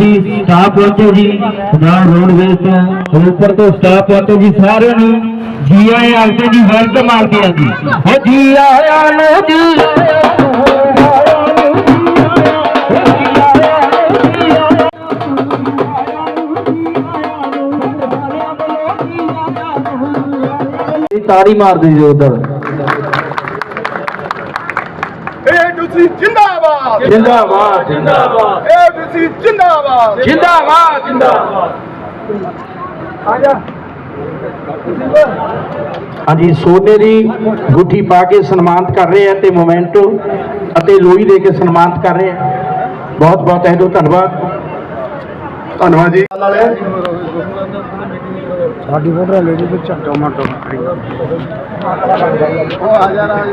ਵੀ staff ਪਹੁੰਚੇ ਜੀ। Punjab roadways ਤੋਂ ਉੱਪਰ ਤੋਂ ਸਟਾਫ ਪਹੁੰਚੇ ਜੀ ਸਾਰਿਆਂ ਨੂੰ। ਜੀ ਆਇਆਂ ਆਖਦੇ ਜੀ ਵੈਲਕਮ ਆਖਦੇ ਆ ਜੀ ਹੋ ਜੀ ਆਇਆਂ ਨੂੰ ਜੀ ਤਾੜੀ ਮਾਰਦੇ ਜੀ ਉਧਰ। ਏ ਤੁਸੀਂ ਜਿੰਦਾਬਾਦ। ਜਿੰਦਾਬਾਦ ਜਿੰਦਾਬਾਦ। ਤੁਸੀਂ ਜਿੰਦਾਬਾਦ। ਜਿੰਦਾਬਾਦ ਜਿੰਦਾਬਾਦ। ਹਾਂਜੀ ਸੋਨੇ ਦੀ ਗੁੱਠੀ ਪਾ ਕੇ ਸਨਮਾਨਿਤ ਕਰ ਰਹੇ ਆ ਤੇ ਮੋਮੈਂਟੋ ਅਤੇ ਲੋਈ ਦੇ ਕੇ ਸਨਮਾਨਿਤ ਕਰ ਰਹੇ ਆ ਬਹੁਤ ਬਹੁਤ ਤਹਿ ਦਿਲੋਂ ਧੰਨਵਾਦ। ਧੰਨਵਾਦ ਜੀ। ਸਾਡੀ ਫੋਟੋ ਲੈ ਲਈ ਵਿੱਚ ਟਮਾਟੋ ਉਹ ਆ ਜਾ ਰਾਜ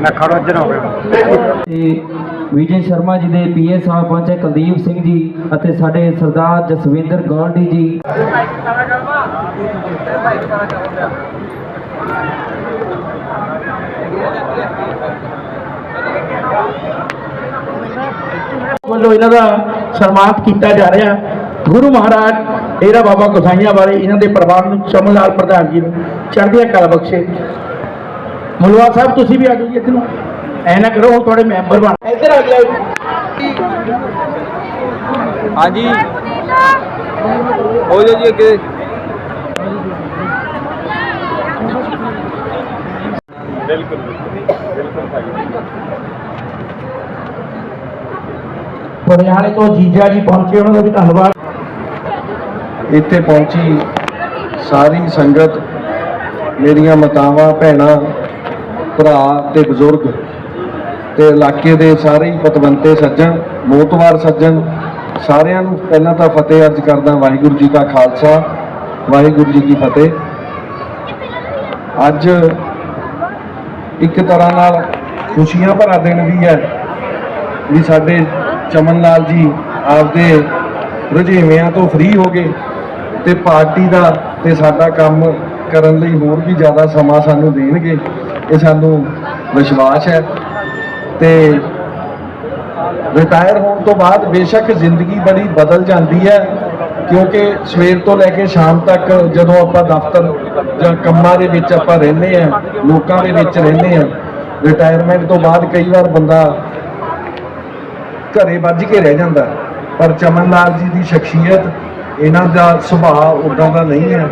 ਮੈਂ ਖੜਾ ਜਨ ਹੋ ਗਿਆ ਤੇ ਵਿਜੇ ਸ਼ਰਮਾ ਜੀ ਦੇ ਪੀਏ ਸਾਹਿਬ ਪਹੁੰਚੇ, ਕੁਲਦੀਪ ਸਿੰਘ ਜੀ ਅਤੇ ਸਾਡੇ ਸਰਦਾਰ ਜਸਵਿੰਦਰ ਗੋਲਡੀ ਜੀ। ਵੱਲੋਂ ਇਹਨਾਂ ਦਾ ਸਨਮਾਨਿਤ ਕੀਤਾ ਜਾ ਰਿਹਾ। ਗੁਰੂ ਮਹਾਰਾਜ ਡੇਰਾ ਬਾਬਾ ਗਸਾਈਆਂ ਬਾਰੇ ਇਹਨਾਂ ਦੇ ਪਰਿਵਾਰ ਨੂੰ ਚਮਨ ਲਾਲ ਪ੍ਰਧਾਨ ਜੀ ਨੂੰ ਚੜ੍ਹਦੀਆਂ ਕਲਾ ਬਖਸ਼ੇ। ਮੁਲਵਾ ਸਾਹਿਬ ਤੁਸੀਂ ਵੀ ਆ ਜਾਓ ਜੀ ਇੱਥੇ ਨੂੰ। ਐ ਨਾ ਕਰੋ ਹੁਣ ਤੁਹਾਡੇ ਮੈਂਬਰ ਬਣ ਇੱਧਰ ਆ ਜਾਓ ਹਾਂਜੀ। ਹੋ ਜਾਓ ਜੀ ਅੱਗੇ। ਪੜਿਆਲੇ ਤੋਂ ਜੀਜਾ ਜੀ ਪਹੁੰਚੇ, ਉਹਨਾਂ ਦਾ ਵੀ ਧੰਨਵਾਦ। ਇੱਥੇ ਪਹੁੰਚੀ ਸਾਰੀ ਸੰਗਤ, ਮੇਰੀਆਂ ਮਾਤਾਵਾਂ, ਭੈਣਾਂ, ਭਰਾ ਤੇ ਬਜ਼ੁਰਗ ਤੇ ਇਲਾਕੇ ਦੇ ਸਾਰੇ ਹੀ ਪਤਵੰਤੇ ਸੱਜਣ, ਮੋਤਵਾਰ ਸੱਜਣ, ਸਾਰਿਆਂ ਨੂੰ ਪਹਿਲਾਂ ਤਾਂ ਫਤਿਹ ਅਰਜ਼ ਕਰਦਾ ਵਾਹਿਗੁਰੂ ਜੀ ਕਾ ਖਾਲਸਾ, ਵਾਹਿਗੁਰੂ ਜੀ ਕੀ ਫਤਿਹ। ਅੱਜ ਇੱਕ ਤਰ੍ਹਾਂ ਨਾਲ ਖੁਸ਼ੀਆਂ ਭਰਾ ਦਿਨ ਵੀ ਹੈ ਵੀ ਸਾਡੇ ਚਮਨ ਲਾਲ ਜੀ ਆਪਦੇ ਰੁਝੇਵਿਆਂ ਤੋਂ ਫ੍ਰੀ ਹੋ ਗਏ ਤੇ ਪਾਰਟੀ ਦਾ ਤੇ ਸਾਡਾ ਕੰਮ ਕਰਨ ਲਈ ਹੋਰ ਵੀ ਜ਼ਿਆਦਾ ਸਮਾਂ ਸਾਨੂੰ ਦੇਣਗੇ, ਇਹ ਸਾਨੂੰ ਵਿਸ਼ਵਾਸ ਹੈ। ਤੇ ਰਿਟਾਇਰ ਹੋਣ ਤੋਂ ਬਾਅਦ ਬੇਸ਼ੱਕ ਜ਼ਿੰਦਗੀ ਬੜੀ ਬਦਲ ਜਾਂਦੀ ਹੈ, ਕਿਉਂਕਿ ਸਵੇਰ ਤੋਂ ਲੈ ਕੇ ਸ਼ਾਮ ਤੱਕ ਜਦੋਂ ਆਪਾਂ ਦਫ਼ਤਰ ਜਾਂ ਕੰਮਾਂ ਦੇ ਵਿੱਚ ਆਪਾਂ ਰਹਿੰਦੇ ਆ ਲੋਕਾਂ ਦੇ ਵਿੱਚ ਰਹਿੰਦੇ ਆ ਰਿਟਾਇਰਮੈਂਟ ਤੋਂ ਬਾਅਦ ਕਈ ਵਾਰ ਬੰਦਾ ਘਰੇ ਵੱਜ ਕੇ ਰਹਿ ਜਾਂਦਾ। ਪਰ ਚਮਨ ਲਾਲ ਜੀ ਦੀ ਸ਼ਖਸੀਅਤ ਇਹਨਾਂ ਦਾ ਸੁਭਾਅ ਉਦਾਂ ਦਾ ਨਹੀਂ ਹੈ।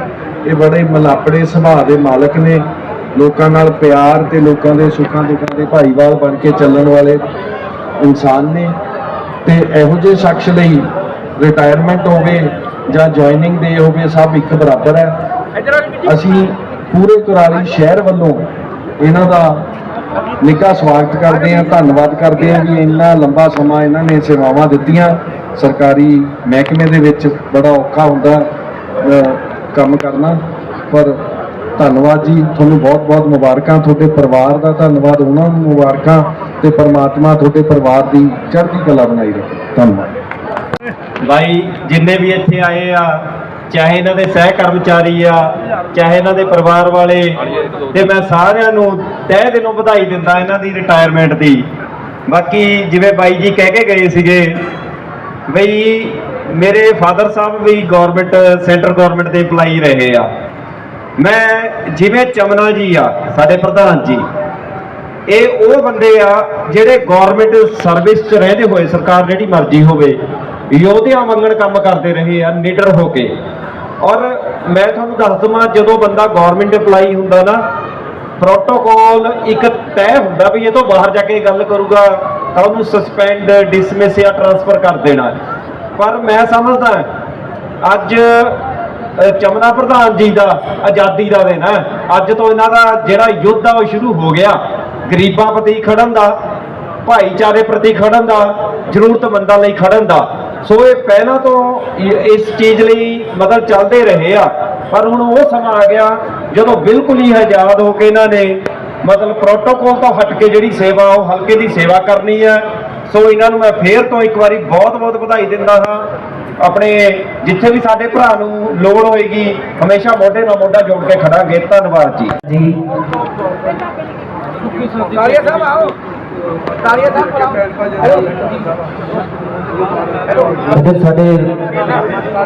ਇਹ ਬੜੇ ਮਲਾਪੜੇ ਸੁਭਾਅ ਦੇ ਮਾਲਕ ਨੇ। ਲੋਕਾਂ ਨਾਲ ਪਿਆਰ ਤੇ ਲੋਕਾਂ ਦੇ ਸੁੱਖਾਂ ਦੁੱਖਾਂ ਦੇ ਭਾਈਵਾਲ ਬਣ ਕੇ ਚੱਲਣ ਵਾਲੇ ਇਨਸਾਨ ਨੇ। ਤੇ ਇਹੋ ਜਿਹੇ ਸ਼ਖਸ ਲਈ ਰਿਟਾਇਰਮੈਂਟ ਹੋਵੇ ਜਾਂ ਜੁਆਇਨਿੰਗ ਡੇ ਹੋਵੇ ਸਭ ਇੱਕ ਬਰਾਬਰ ਹੈ। ਅਸੀਂ ਪੂਰੇ ਕੁਰਾਲੀ ਸ਼ਹਿਰ ਵੱਲੋਂ ਇਹਨਾਂ ਦਾ ਨਿੱਘਾ ਸਵਾਗਤ ਕਰਦੇ ਹਾਂ, ਧੰਨਵਾਦ ਕਰਦੇ ਹਾਂ ਵੀ ਇੰਨਾ ਲੰਬਾ ਸਮਾਂ ਇਹਨਾਂ ਨੇ ਸੇਵਾਵਾਂ ਦਿੱਤੀਆਂ। ਸਰਕਾਰੀ ਮਹਿਕਮੇ ਦੇ ਵਿੱਚ ਬੜਾ ਔਖਾ ਹੁੰਦਾ ਕੰਮ ਕਰਨਾ। ਪਰ ਧੰਨਵਾਦ ਜੀ, ਤੁਹਾਨੂੰ ਬਹੁਤ-ਬਹੁਤ ਮੁਬਾਰਕਾਂ। ਤੁਹਾਡੇ ਪਰਿਵਾਰ ਦਾ ਧੰਨਵਾਦ, ਉਹਨਾਂ ਨੂੰ ਮੁਬਾਰਕਾਂ ਤੇ ਪਰਮਾਤਮਾ ਤੁਹਾਡੇ ਪਰਿਵਾਰ ਦੀ ਚੜ੍ਹਦੀ ਕਲਾ ਬਣਾਈ ਰੱਖੇ। ਧੰਨਵਾਦ। ਬਾਈ, ਜਿੰਨੇ ਵੀ ਇੱਥੇ ਆਏ ਆ ਚਾਹੇ ਇਹਨਾਂ ਦੇ ਸਹਿ ਕਰਮਚਾਰੀ ਆ, ਚਾਹੇ ਇਹਨਾਂ ਦੇ ਪਰਿਵਾਰ ਵਾਲੇ, ਤੇ ਮੈਂ ਸਾਰਿਆਂ ਨੂੰ ਤਹਿ ਦਿਲੋਂ ਵਧਾਈ ਦਿੰਦਾ ਇਹਨਾਂ ਦੀ ਰਿਟਾਇਰਮੈਂਟ ਦੀ। ਬਾਕੀ ਜਿਵੇਂ ਬਾਈ ਜੀ ਕਹਿ ਕੇ ਗਏ ਸੀਗੇ, ਬਈ ਮੇਰੇ ਫਾਦਰ ਸਾਹਿਬ ਵੀ ਗਵਰਨਮੈਂਟ ਸੈਂਟਰ ਗਵਰਨਮੈਂਟ ਦੇ EMPLOYE ਰਹੇ ਆ। ਮੈਂ ਜਿਵੇਂ ਚਮਨਾ ਜੀ ਆ, ਸਾਡੇ ਪ੍ਰਧਾਨ ਜੀ, ਇਹ ਉਹ ਬੰਦੇ ਆ ਜਿਹੜੇ ਗਵਰਨਮੈਂਟ ਸਰਵਿਸ 'ਚ ਰਹਿੰਦੇ ਹੋਏ ਸਰਕਾਰ ਜਿਹੜੀ ਮਰਜ਼ੀ ਹੋਵੇ, ਯੋਧਿਆਂ ਵਾਂਗਣ ਕੰਮ ਕਰਦੇ ਰਹੇ ਆ, ਨਿਡਰ ਹੋ ਕੇ। ਔਰ ਮੈਂ ਤੁਹਾਨੂੰ ਦੱਸ ਦਵਾਂ, ਜਦੋਂ ਬੰਦਾ ਗਵਰਨਮੈਂਟ EMPLOYE ਹੁੰਦਾ ਨਾ ਪ੍ਰੋਟੋਕੋਲ ਇੱਕ ਤੈਅ ਹੁੰਦਾ ਵੀ ਇਹ ਤੋਂ ਬਾਹਰ ਜਾ ਕੇ ਗੱਲ ਕਰੂਗਾ, ਤਾਂ ਉਹਨੂੰ ਸਸਪੈਂਡ ਡਿਸਮਿਸ ਜਾਂ ਟਰਾਂਸਫਰ ਕਰ ਦੇਣਾ। ਪਰ ਮੈਂ ਸਮਝਦਾ ਅੱਜ ਚਮਨਾ ਪ੍ਰਧਾਨ ਜੀ ਦਾ ਆਜ਼ਾਦੀ ਦਾ ਦਿਨ ਹੈ ਅੱਜ ਤੋਂ ਇਹਨਾਂ ਦਾ ਜਿਹੜਾ ਯੁੱਧ ਆ, ਉਹ ਸ਼ੁਰੂ ਹੋ ਗਿਆ। ਗਰੀਬਾਂ ਪ੍ਰਤੀ ਖੜਨ ਦਾ, ਭਾਈਚਾਰੇ ਪ੍ਰਤੀ ਖੜਨ ਦਾ, ਜ਼ਰੂਰਤਮੰਦਾਂ ਲਈ ਖੜਨ ਦਾ। ਸੋ ਇਹ ਪਹਿਲਾਂ ਤੋਂ ਇਸ ਚੀਜ਼ ਲਈ ਮਤਲਬ ਚੱਲਦੇ ਰਹੇ ਆ। ਪਰ ਹੁਣ ਉਹ ਸਮਾਂ ਆ ਗਿਆ ਜਦੋਂ ਬਿਲਕੁਲ ਹੀ ਆਜ਼ਾਦ ਹੋ ਕੇ ਇਹਨਾਂ ਨੇ ਮਤਲਬ ਪ੍ਰੋਟੋਕੋਲ ਤੋਂ ਹਟ ਕੇ ਜਿਹੜੀ ਸੇਵਾ ਉਹ ਹਲਕੇ ਦੀ ਸੇਵਾ ਕਰਨੀ ਹੈ ਸੋ ਇਹਨਾਂ ਨੂੰ ਮੈਂ ਫੇਰ ਤੋਂ ਇੱਕ ਵਾਰੀ ਬਹੁਤ ਬਹੁਤ ਵਧਾਈ ਦਿੰਦਾ ਹਾਂ। ਆਪਣੇ ਜਿੱਥੇ ਵੀ ਸਾਡੇ ਭਰਾ ਨੂੰ ਲੋੜ ਹੋਏਗੀ ਹਮੇਸ਼ਾ ਮੋਢੇ ਨਾਲ ਮੋਢਾ ਜੋੜ ਕੇ ਖੜਾਂਗੇ। ਧੰਨਵਾਦ ਜੀ। ਜੀ। ਅਗਰ ਸਾਡੇ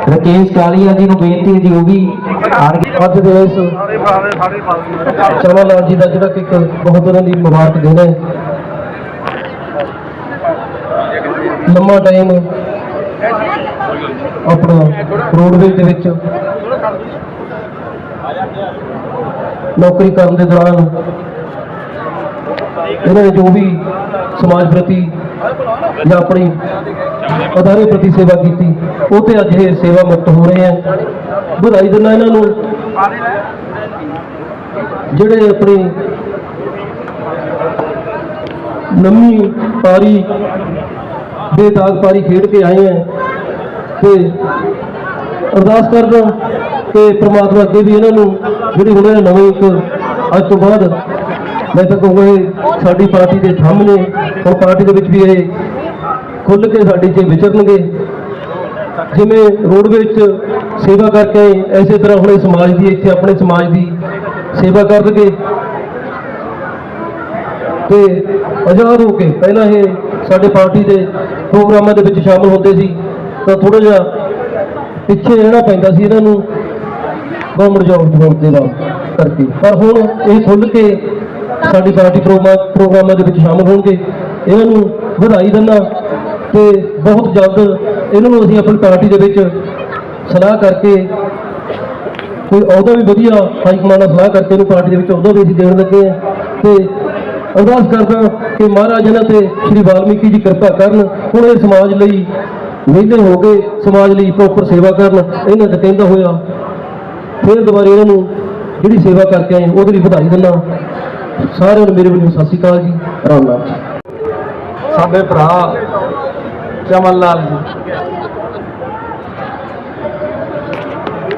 ਰਕੇਸ਼ ਕਾਲੀਆ ਜੀ ਨੂੰ ਬੇਨਤੀ ਹੈ ਜੀ ਉਹ ਵੀ ਅੱਜ ਦੇ ਇਸ ਚਮਨ ਲਾਲ ਜੀ ਦਾ ਜਿਹੜਾ ਕਿ ਇੱਕ ਬਹੁਤ ਉਹਨਾਂ ਦੀ ਮੁਬਾਰਕ ਦਿਨ ਹੈ। ਲੰਮਾ ਟਾਈਮ ਆਪਣਾ ਰੋਡਵੇਜ਼ ਦੇ ਵਿੱਚ ਨੌਕਰੀ ਕਰਨ ਦੇ ਦੌਰਾਨ ਇਹਨਾਂ ਨੇ ਜੋ ਵੀ ਸਮਾਜ ਪ੍ਰਤੀ ਜਾਂ ਆਪਣੀ ਅਦਾਰੇ ਪ੍ਰਤੀ ਸੇਵਾ ਕੀਤੀ, ਉਹ ਤੇ ਅੱਜ ਇਹ ਸੇਵਾ ਮੁਕਤ ਹੋ ਰਹੇ ਆ ਵਧਾਈ ਦਿੰਦਾ ਇਹਨਾਂ ਨੂੰ। ਜਿਹੜੇ ਆਪਣੀ ਨਵੀਂ ਪਾਰੀ ਦੇ ਦਾਗ ਪਾਰੀ ਖੇਡ ਕੇ ਆਏ ਆ ਤੇ ਅਰਦਾਸ ਕਰਦਾ ਕਿ ਪ੍ਰਮਾਤਮਾ ਅੱਗੇ ਵੀ ਇਹਨਾਂ ਨੂੰ, ਜਿਹੜੀ ਹੁਣ ਇਹ ਨਵੀਂ ਇੱਕ ਅੱਜ ਤੋਂ ਬਾਅਦ ਮੈਂ ਤਾਂ ਕਹੂੰਗਾ ਇਹ ਸਾਡੀ ਪਾਰਟੀ ਦੇ ਸਾਹਮਣੇ ਹੁਣ ਪਾਰਟੀ ਦੇ ਵਿੱਚ ਵੀ ਇਹ ਖੁੱਲ੍ਹ ਕੇ ਸਾਡੀ 'ਚ ਵਿਚਰਨਗੇ। ਜਿਵੇਂ ਰੋਡਵੇਜ਼ 'ਚ ਸੇਵਾ ਕਰਕੇ ਆਏ, ਐਸੇ ਤਰ੍ਹਾਂ ਹੁਣ ਸਮਾਜ ਦੀ ਇੱਥੇ ਆਪਣੇ ਸਮਾਜ ਦੀ ਸੇਵਾ ਕਰਨਗੇ। ਤੇ ਆਜ਼ਾਦ ਹੋ ਕੇ ਪਹਿਲਾਂ ਇਹ ਸਾਡੇ ਪਾਰਟੀ ਦੇ ਪ੍ਰੋਗਰਾਮਾਂ ਦੇ ਵਿੱਚ ਸ਼ਾਮਲ ਹੁੰਦੇ ਸੀ ਤਾਂ ਥੋੜਾ ਜਿਹਾ ਪਿੱਛੇ ਰਹਿਣਾ ਪੈਂਦਾ ਸੀ ਇਹਨਾਂ ਨੂੰ ਗਵਰਨਮੈਂਟ ਜੌਬ ਹੋਣ ਦੇ ਨਾਲ ਕਰਕੇ। ਪਰ ਹੁਣ ਇਹ ਖੁੱਲ੍ਹ ਕੇ ਸਾਡੀ ਪਾਰਟੀ ਪ੍ਰੋਗਰਾਮ ਪ੍ਰੋਗਰਾਮਾਂ ਦੇ ਵਿੱਚ ਸ਼ਾਮਲ ਹੋਣਗੇ। ਇਹਨਾਂ ਨੂੰ ਵਧਾਈ ਦਿੰਦਾ ਤੇ ਬਹੁਤ ਜਲਦ ਇਹਨਾਂ ਨੂੰ ਅਸੀਂ ਆਪਣੀ ਪਾਰਟੀ ਦੇ ਵਿੱਚ ਸਲਾਹ ਕਰਕੇ ਕੋਈ ਅਹੁਦਾ ਵੀ ਵਧੀਆ ਹਾਈ ਕਮਾਂਡ ਨਾਲ ਸਲਾਹ ਕਰਕੇ ਇਹਨੂੰ ਪਾਰਟੀ ਦੇ ਵਿੱਚ ਅਹੁਦਾ ਵੀ ਅਸੀਂ ਦੇਣ ਲੱਗੇ ਆ ਤੇ ਅਰਦਾਸ ਕਰਦਾ ਕਿ ਮਹਾਰਾਜ ਇਹਨਾਂ ਤੇ ਸ੍ਰੀ ਵਾਲਮੀਕੀ ਜੀ ਕਿਰਪਾ ਕਰਨ। ਹੁਣ ਇਹ ਸਮਾਜ ਲਈ ਵਿਹਲੇ ਹੋ ਕੇ ਸਮਾਜ ਲਈ ਪ੍ਰੋਪਰ ਸੇਵਾ ਕਰਨ। ਇਹਨਾਂ ਤੇ ਕਹਿੰਦਾ ਹੋਇਆ, ਫਿਰ ਦੁਬਾਰਾ ਇਹਨਾਂ ਨੂੰ ਜਿਹੜੀ ਸੇਵਾ ਕਰਕੇ ਆਏ ਉਹਦੇ ਲਈ ਵਧਾਈ ਦਿੰਦਾ। ਸਾਰਿਆਂ ਨੂੰ ਮੇਰੇ ਵੱਲੋਂ ਸਤਿ ਸ਼੍ਰੀ ਅਕਾਲ ਜੀ। ਰਾਮ ਜੀ। ਸਾਡੇ ਭਰਾ ਚਮਨ ਲਾਲ ਜੀ।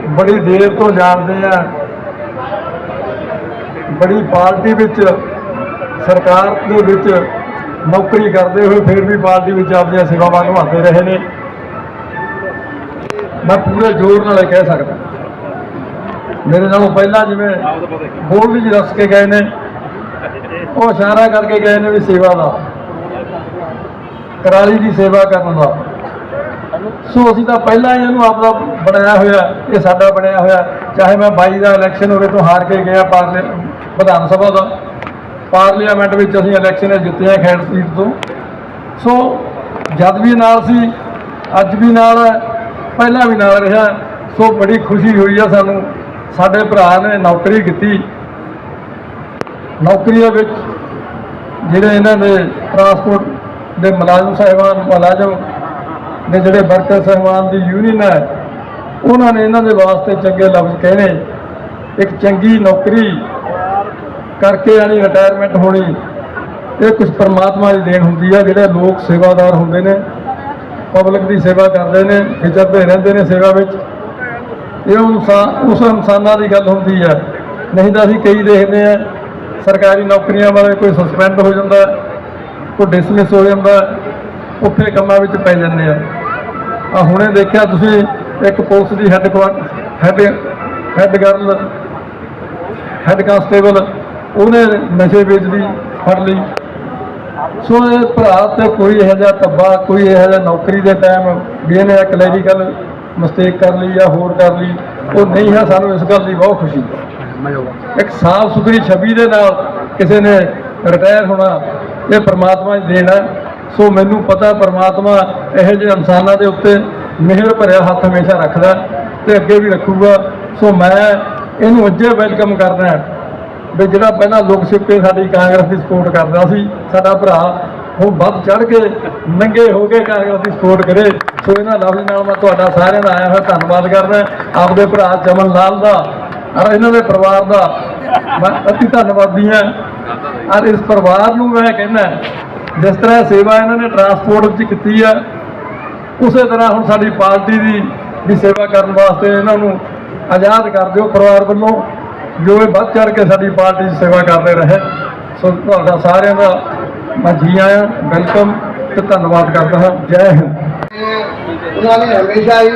ਬੜੀ ਦੇਰ ਤੋਂ ਜਾਣਦੇ ਆ। ਬੜੀ ਪਾਰਟੀ ਵਿੱਚ ਸਰਕਾਰ ਦੇ ਵਿੱਚ ਨੌਕਰੀ ਕਰਦੇ ਹੋਏ ਫਿਰ ਵੀ ਪਾਰਟੀ ਵਿੱਚ ਆਪਣੀਆਂ ਸੇਵਾਵਾਂ ਨਿਭਾਉਂਦੇ ਰਹੇ ਨੇ। ਮੈਂ ਪੂਰੇ ਜ਼ੋਰ ਨਾਲ ਇਹ ਕਹਿ ਸਕਦਾ। ਮੇਰੇ ਨਾਲੋਂ ਪਹਿਲਾਂ ਜਿਵੇਂ ਬੋਲ ਵੀ ਦੱਸ ਕੇ ਗਏ ਨੇ। ਉਹ ਇਸ਼ਾਰਾ ਕਰਕੇ ਗਏ ਨੇ ਵੀ ਸੇਵਾ ਦਾ। ਕਰਾਲੀ ਦੀ ਸੇਵਾ ਕਰਨ ਦਾ। ਸੋ ਅਸੀਂ ਤਾਂ ਪਹਿਲਾਂ ਹੀ ਇਹਨੂੰ ਆਪਦਾ ਬਣਾਇਆ ਹੋਇਆ, ਇਹ ਸਾਡਾ ਬਣਿਆ ਹੋਇਆ। ਚਾਹੇ ਮੈਂ 22 ਦਾ ਇਲੈਕਸ਼ਨ ਹੋਵੇ ਤੋਂ ਹਾਰ ਕੇ ਗਿਆ ਪਾਰਲੇ, ਵਿਧਾਨ ਸਭਾ ਦਾ। ਪਾਰਲੀਮੈਂਟ ਵਿੱਚ ਅਸੀਂ ਇਲੈਕਸ਼ਨ ਜਿੱਤਿਆ ਆ ਖੈੜ ਸੀਟ ਤੋਂ। ਸੋ ਜਦ ਵੀ ਨਾਲ ਸੀ, ਅੱਜ ਵੀ ਨਾਲ ਹੈ, ਪਹਿਲਾਂ ਵੀ ਨਾਲ ਰਿਹਾ। ਸੋ ਬੜੀ ਖੁਸ਼ੀ ਹੋਈ ਆ ਸਾਨੂੰ। ਸਾਡੇ ਭਰਾ ਨੇ ਨੌਕਰੀ ਕੀਤੀ। ਨੌਕਰੀ ਦੇ ਵਿੱਚ ਜਿਹੜੇ ਇਹਨਾਂ ਦੇ ਟਰਾਂਸਪੋਰਟ ਦੇ ਮੁਲਾਜ਼ਮ ਸਾਹਿਬਾਨ, ਮੁਲਾਜ਼ਮ ਦੇ ਜਿਹੜੇ ਵਰਕਰ ਸਾਹਿਬਾਨ ਦੀ ਯੂਨੀਅਨ ਹੈ, ਉਹਨਾਂ ਨੇ ਇਹਨਾਂ ਦੇ ਵਾਸਤੇ ਚੰਗੇ ਲਫ਼ਜ਼ ਕਹੇ ਨੇ। ਇੱਕ ਚੰਗੀ ਨੌਕਰੀ ਕਰਕੇ ਯਾਨੀ ਰਿਟਾਇਰਮੈਂਟ ਹੋਣੀ, ਇਹ ਕੁਝ ਪਰਮਾਤਮਾ ਦੀ ਦੇਣ ਹੁੰਦੀ ਹੈ ਜਿਹੜੇ ਲੋਕ ਸੇਵਾਦਾਰ ਹੁੰਦੇ ਨੇ ਪਬਲਿਕ ਦੀ ਸੇਵਾ ਕਰਦੇ ਨੇ ਵਿਚਰਦੇ ਰਹਿੰਦੇ ਨੇ ਸੇਵਾ ਵਿੱਚ। ਇਹ ਇਨਸਾਨ ਉਸ ਇਨਸਾਨਾਂ ਦੀ ਗੱਲ ਹੁੰਦੀ ਹੈ ਨਹੀਂ ਤਾਂ ਅਸੀਂ ਕਈ ਦੇਖਦੇ ਆ ਸਰਕਾਰੀ ਨੌਕਰੀਆਂ ਵਾਲੇ ਕੋਈ ਸਸਪੈਂਡ ਹੋ ਜਾਂਦਾ, ਕੋਈ ਡਿਸਮਿਸ ਹੋ ਜਾਂਦਾ ਉੱਥੇ ਕੰਮਾਂ ਵਿੱਚ ਪੈ ਜਾਂਦੇ ਆ। ਆ ਹੁਣੇ ਦੇਖਿਆ ਤੁਸੀਂ, ਇੱਕ ਪੁਲਿਸ ਦੀ head head head girl head constable ਉਹਨੇ ਨਸ਼ੇ ਵੇਚਦੀ, ਫੜ ਲਈ। ਸੋ ਇਹ ਭਰਾ ਤੇ ਕੋਈ ਇਹੋ ਜਿਹਾ ਧੱਬਾ, ਕੋਈ ਇਹੋ ਜਿਹਾ ਨੌਕਰੀ ਦੇ ਟਾਈਮ ਵੀ ਇਹਨੇ ਕਲੈਰੀਕਲ ਮਿਸਟੇਕ ਕਰ ਲਈ ਜਾਂ ਹੋਰ ਕਰ ਲਈ, ਉਹ ਨਹੀਂ ਹੈ, ਸਾਨੂੰ ਇਸ ਗੱਲ ਦੀ ਬਹੁਤ ਖੁਸ਼ੀ। ਹੈ ਇੱਕ ਸਾਫ਼ ਸੁਥਰੀ ਛਵੀ ਦੇ ਨਾਲ ਕਿਸੇ ਨੇ ਰਿਟਾਇਰ ਹੋਣਾ, ਇਹ ਪ੍ਰਮਾਤਮਾ ਦੀ ਦੇਣ ਹੈ। ਸੋ ਮੈਨੂੰ ਪਤਾ ਪ੍ਰਮਾਤਮਾ ਇਹੋ ਜਿਹੇ ਇਨਸਾਨਾਂ ਦੇ ਉੱਤੇ ਮਿਹਰ ਭਰਿਆ ਹੱਥ ਹਮੇਸ਼ਾ ਰੱਖਦਾ ਤੇ ਅੱਗੇ ਵੀ ਰੱਖੂਗਾ। ਸੋ ਮੈਂ ਇਹਨੂੰ ਅੱਜੇ ਵੈਲਕਮ ਕਰਦਾ ਵੀ ਜਿਹੜਾ ਪਹਿਲਾਂ ਲੋਕ ਸਿੱਕੇ ਸਾਡੀ ਕਾਂਗਰਸ ਦੀ ਸਪੋਰਟ ਕਰਦਾ ਸੀ, ਸਾਡਾ ਭਰਾ, ਉਹ ਵੱਧ ਚੜ ਕੇ ਨੰਗੇ ਹੋ ਕੇ ਕਾਂਗਰਸ ਦੀ ਸਪੋਰਟ ਕਰੇ। ਸੋ ਇਹਨਾਂ ਲਫ਼ਜ਼ ਨਾਲ ਮੈਂ ਤੁਹਾਡਾ ਸਾਰਿਆਂ ਦਾ ਆਇਆ ਹੋਇਆ ਧੰਨਵਾਦ ਕਰਦਾ। ਆਪਦੇ ਭਰਾ ਚਮਨ ਲਾਲ ਦਾ ਔਰ ਇਹਨਾਂ ਦੇ ਪਰਿਵਾਰ ਦਾ ਮੈਂ ਅਤੀ ਧੰਨਵਾਦੀ ਹਾਂ। ਔਰ ਇਸ ਪਰਿਵਾਰ ਨੂੰ ਮੈਂ ਕਹਿੰਦਾ ਜਿਸ ਤਰ੍ਹਾਂ ਸੇਵਾ ਇਹਨਾਂ ਨੇ ਟਰਾਂਸਪੋਰਟ ਵਿੱਚ ਕੀਤੀ ਹੈ ਉਸੇ ਤਰ੍ਹਾਂ ਹੁਣ ਸਾਡੀ ਪਾਰਟੀ ਦੀ ਵੀ ਸੇਵਾ ਕਰਨ ਵਾਸਤੇ ਇਹਨਾਂ ਨੂੰ ਆਜ਼ਾਦ ਕਰ ਦਿਓ ਪਰਿਵਾਰ ਵੱਲੋਂ, ਜੋ ਇਹ ਵੱਧ ਚੜ ਕੇ ਸਾਡੀ ਪਾਰਟੀ ਦੀ ਸੇਵਾ ਕਰਦੇ ਰਹੇ। ਸੋ ਤੁਹਾਡਾ ਸਾਰਿਆਂ ਦਾ ਮੈਂ ਜੀ ਆਇਆ ਵੈਲਕਮ ਤੇ ਧੰਨਵਾਦ ਕਰਦਾ ਹਾਂ। ਜੈ ਹਿੰਦ। ਉਹਨਾਂ ਨੇ ਹਮੇਸ਼ਾ ਹੀ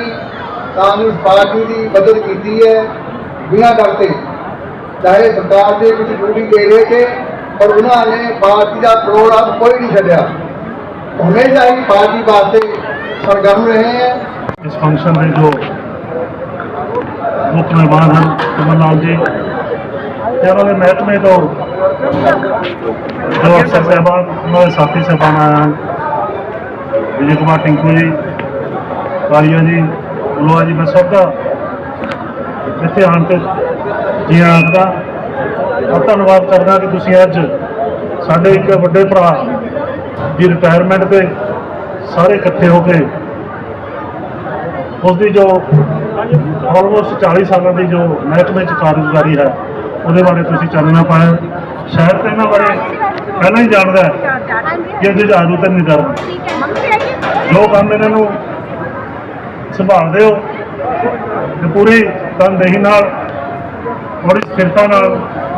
ਕਾਂਗਰਸ ਪਾਰਟੀ ਦੀ ਮਦਦ ਕੀਤੀ ਹੈ। ਬਿਨਾਂ ਡਰਦੇ ਚਾਹੇ ਸਰਕਾਰ ਦੇ ਵਿੱਚ ਡਿਊਟੀ ਦੇ ਰਹੇ ਥੇ ਪਰ ਉਹਨਾਂ ਨੇ ਪਾਰਟੀ ਦਾ ਪ੍ਰੋਗਰਾਮ ਕੋਈ ਨਹੀਂ ਛੱਡਿਆ ਹਮੇਸ਼ਾ ਹੀ ਪਾਰਟੀ ਵਾਸਤੇ ਸਰਗਰਮ ਰਹੇ ਹੈ ਇਸ ਫੰਕਸ਼ਨ ਦੇ ਜੋ ਮੁੱਖ ਮਹਿਮਾਨ ਹਨ ਕਮਲ ਲਾਲ ਜੀ ਤੇ ਉਹਨਾਂ ਦੇ ਮਹਿਕਮੇ ਤੋਂ ਜੋ ਅਫਸਰ ਸਾਹਿਬਾਨ ਉਹਨਾਂ ਦੇ ਸਾਥੀ ਸਾਹਿਬਾਨ ਆਏ ਹਨ ਵਿਜੇ ਕੁਮਾਰ ਟਿੰਕੂ ਜੀ ਕਾਲੀਆ ਜੀ ਉਲਵਾ ਜੀ ਮੈਂ ਸਭ ਦਾ ਇੱਥੇ ਆਉਣ ਤੇ ਜੀ ਆਇਆਂ ਦਾ ਔਰ ਧੰਨਵਾਦ ਕਰਦਾ ਕਿ ਤੁਸੀਂ ਅੱਜ ਸਾਡੇ ਇੱਕ ਵੱਡੇ ਭਰਾ ਦੀ ਰਿਟਾਇਰਮੈਂਟ ਤੇ ਸਾਰੇ ਇਕੱਠੇ ਹੋ ਕੇ ਉਸ ਦੀ ਜੋ ਆਲਮੋਸਟ 40 ਸਾਲਾਂ ਦੀ ਜੋ ਮਹਿਕਮੇ ਚ ਕਾਰਗੁਜ਼ਾਰੀ ਹੈ, ਉਹਦੇ ਬਾਰੇ ਤੁਸੀਂ ਚਾਨਣਾ ਪਾਇਆ। ਸ਼ਾਇਦ ਤੇ ਇਹਨਾਂ ਬਾਰੇ ਪਹਿਲਾਂ ਹੀ ਜਾਣਦਾ ਹੈ ਕਿ ਇਹ ਜੁਝਾਰੂ ਤਾਂ ਨਹੀਂ ਡਰਦਾ ਜੋ ਕੰਮ ਇਹਨਾਂ ਨੂੰ ਸੰਭਾਲਦੇ ਹੋ ਤੇ ਪੂਰੀ ਤਨਦੇਹੀ ਨਾਲ ਬੜੀ ਸਥਿਰਤਾ ਨਾਲ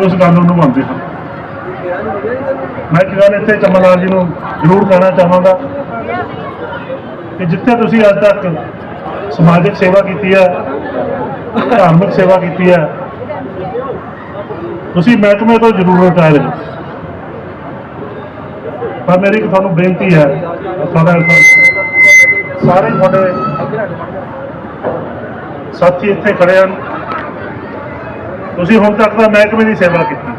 ਉਸ ਗੱਲ ਨੂੰ ਨਿਭਾਉਂਦੇ ਹਨ ਮੈਂ ਇੱਕ ਗੱਲ ਇੱਥੇ ਚਮਨ ਲਾਲ ਜੀ ਨੂੰ ਜ਼ਰੂਰ ਕਹਿਣਾ ਚਾਹਾਂਗਾ ਕਿ ਜਿੱਥੇ ਤੁਸੀਂ ਅੱਜ ਤੱਕ ਸਮਾਜਿਕ ਸੇਵਾ ਕੀਤੀ ਹੈ, ਧਾਰਮਿਕ ਸੇਵਾ ਕੀਤੀ ਹੈ, ਤੁਸੀਂ ਮਹਿਕਮੇ ਤੋਂ ਜ਼ਰੂਰ ਰਿਟਾਇਰ ਹੋ। ਪਰ ਮੇਰੀ ਤੁਹਾਨੂੰ ਬੇਨਤੀ ਹੈ ਤੁਹਾਡਾ ਸਾਰੇ ਤੁਹਾਡੇ ਸਾਥੀ ਇੱਥੇ ਖੜੇ ਹਨ। ਤੁਸੀਂ ਹੁਣ ਤੱਕ ਤਾਂ ਮਹਿਕਮੇ ਦੀ ਸੇਵਾ ਕੀਤੀ।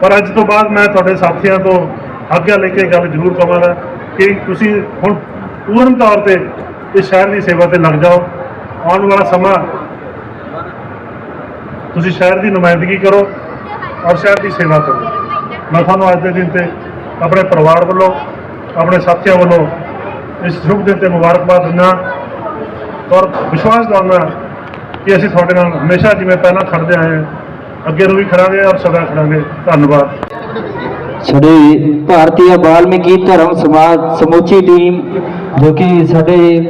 ਪਰ ਅੱਜ ਤੋਂ ਬਾਅਦ ਮੈਂ ਤੁਹਾਡੇ ਸਾਥੀਆਂ ਤੋਂ ਆਗਿਆ ਲੈ ਕੇ ਗੱਲ ਜ਼ਰੂਰ ਕਵਾਂਗਾ ਕਿ ਤੁਸੀਂ ਹੁਣ ਪੂਰਨ ਤੌਰ ਤੇ ਇਸ ਸ਼ਹਿਰ ਦੀ ਸੇਵਾ ਤੇ ਲੱਗ ਜਾਓ। ਆਉਣ ਵਾਲਾ ਸਮਾਂ ਤੁਸੀਂ ਸ਼ਹਿਰ ਦੀ ਨੁਮਾਇੰਦਗੀ ਕਰੋ ਔਰ ਸ਼ਹਿਰ ਦੀ ਸੇਵਾ ਕਰੋ। ਮੈਂ ਤੁਹਾਨੂੰ ਅੱਜ ਦੇ ਦਿਨ ਤੇ ਆਪਣੇ ਪਰਿਵਾਰ ਵੱਲੋਂ, ਆਪਣੇ ਸਾਥੀਆਂ ਵੱਲੋਂ ਇਸ ਸ਼ੁਭ ਦਿਨ ਤੇ ਮੁਬਾਰਕਬਾਦ ਦਿੰਦਾ ਔਰ ਵਿਸ਼ਵਾਸ ਦਿਵਾਉਂਦਾ ਕਿ ਅਸੀਂ ਤੁਹਾਡੇ ਨਾਲ ਹਮੇਸ਼ਾ ਜਿਵੇਂ ਪਹਿਲਾਂ ਖੜਦੇ ਆਏ ਹਾਂ, ਅੱਗੇ ਨੂੰ ਵੀ ਖੜਾਂਗੇ ਔਰ ਸਦਾ ਖੜਾਂਗੇ ਧੰਨਵਾਦ। ਸਾਡੇ ਭਾਰਤੀ ਬਾਲਮੀਕੀ ਧਰਮ ਸਮਾਜ ਸਮੁੱਚੀ ਟੀਮ, ਜੋ ਕਿ ਸਾਡੇ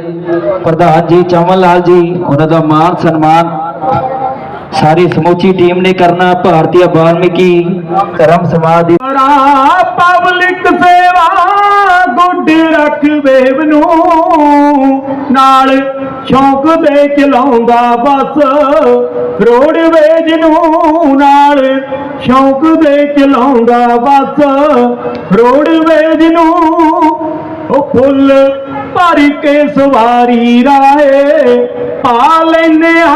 ਪ੍ਰਧਾਨ ਜੀ ਚਮਨ ਲਾਲ ਜੀ, ਉਹਨਾਂ ਦਾ ਮਾਨ ਸਨਮਾਨ ਸਾਰੀ ਸਮੁੱਚੀ ਟੀਮ ਨੇ ਕਰਨਾ ਭਾਰਤੀ ਬਾਲਮੀਕੀ ਧਰਮ ਸਮਾਜ ਦੀ ਪਬਲਿਕ ਸੇਵਾ, ਗੁੱਡ ਰੱਖ ਵੇਵ ਨੂੰ। ਨਾਲ ਸ਼ੌਂਕ ਦੇ ਚਲਾਉਂਦਾ ਬਸ, ਰੋਡਵੇਜ ਨੂੰ। ਨਾਲ ਸ਼ੌਂਕ ਦੇ ਚਲਾਉਂਦਾ ਬਸ, ਰੋਡਵੇਜ ਨੂੰ। ਉਹ ਫੁੱਲ ਭਰ ਕੇ ਸਵਾਰੀ ਰਾਏ ਪਾ ਲੈਨੇ ਆ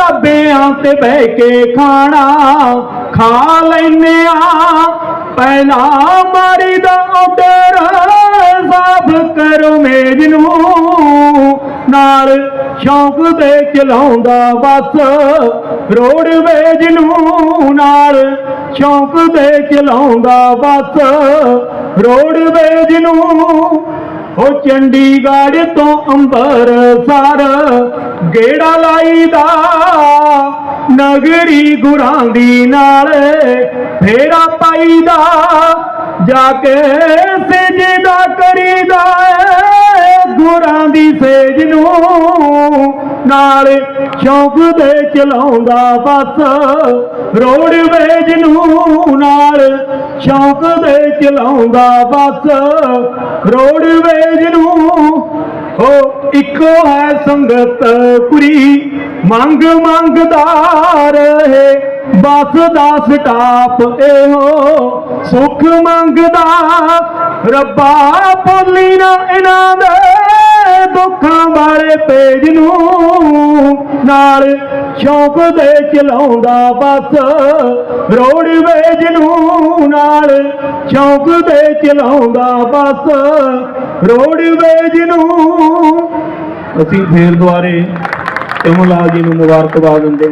ਢਾਬਿਆਂ ਤੇ ਬਹਿ ਕੇ ਖਾਣਾ ਖਾ ਲੈਨੇ ਆ। ਪਹਿਲਾਂ ਮਾਰੀ ਦਾ ਆਰਡਰ ਸਾਫ਼ ਕਰੋ ਮੇਜ਼ ਨੂੰ। ਨਾਲ ਸ਼ੌਂਕ ਦੇ ਚਲਾਉਂਦਾ ਬੱਸ ਰੋਡਵੇਜ ਨੂੰ। ਨਾਲ ਸ਼ੌਂਕ ਦੇ ਚਲਾਉਂਦਾ ਬੱਸ ਰੋਡਵੇਜ ਨੂੰ। ਉਹ ਚੰਡੀਗੜ੍ਹ ਤੋਂ ਅੰਬਰਸਰ ਗੇੜਾ ਲਾਈਦਾ, ਨਗਰੀ ਗੁਰਾਂ ਦੀ ਨਾਲ ਫੇਰਾ ਪਾਈਦਾ, ਜਾ ਕੇ ਸਜਦਾ ਕਰੀਦਾ ਗੁਰਾਂ ਦੀ ਸੇਜ ਨੂੰ ਨਾਲ ਸ਼ੌਕ ਦੇ ਚਲਾਉਂਦਾ ਬੱਸ ਰੋਡਵੇਜ ਨੂੰ ਨਾਲ ਸ਼ੌਕ ਦੇ ਚਲਾਉਂਦਾ ਬੱਸ ਰੋਡਵੇਜ ਨੂੰ ਹੋ, ਇੱਕੋ ਹੈ ਸੰਗਤ ਪੁਰੀ ਮੰਗ ਮੰਗਦਾ ਰਹੇ, ਬੱਸ ਦਾ ਸਟਾਪ ਇਹੋ। ਸੁੱਖ ਮੰਗਦਾ, ਰੱਬਾ ਭੁੱਲੀ ਨਾ ਇਹਨਾਂ ਦੇ। ਦੁੱਖਾਂ ਵਾਲੇ ਪੇਜ ਨੂੰ ਨਾਲ ਸ਼ੌਕ ਦੇ ਚਲਾਉਂਦਾ ਬੱਸ ਰੋਡਵੇਜ ਨੂੰ ਨਾਲ ਸ਼ੌਕ ਦੇ ਚਲਾਉਂਦਾ ਬੱਸ ਰੋਡਵੇਜ ਨੂੰ। ਅਸੀਂ ਫੇਰ ਦੁਆਰੇ ਕਮਲ ਲਾਲ ਜੀ ਨੂੰ ਮੁਬਾਰਕਬਾਦ ਦਿੰਦੇ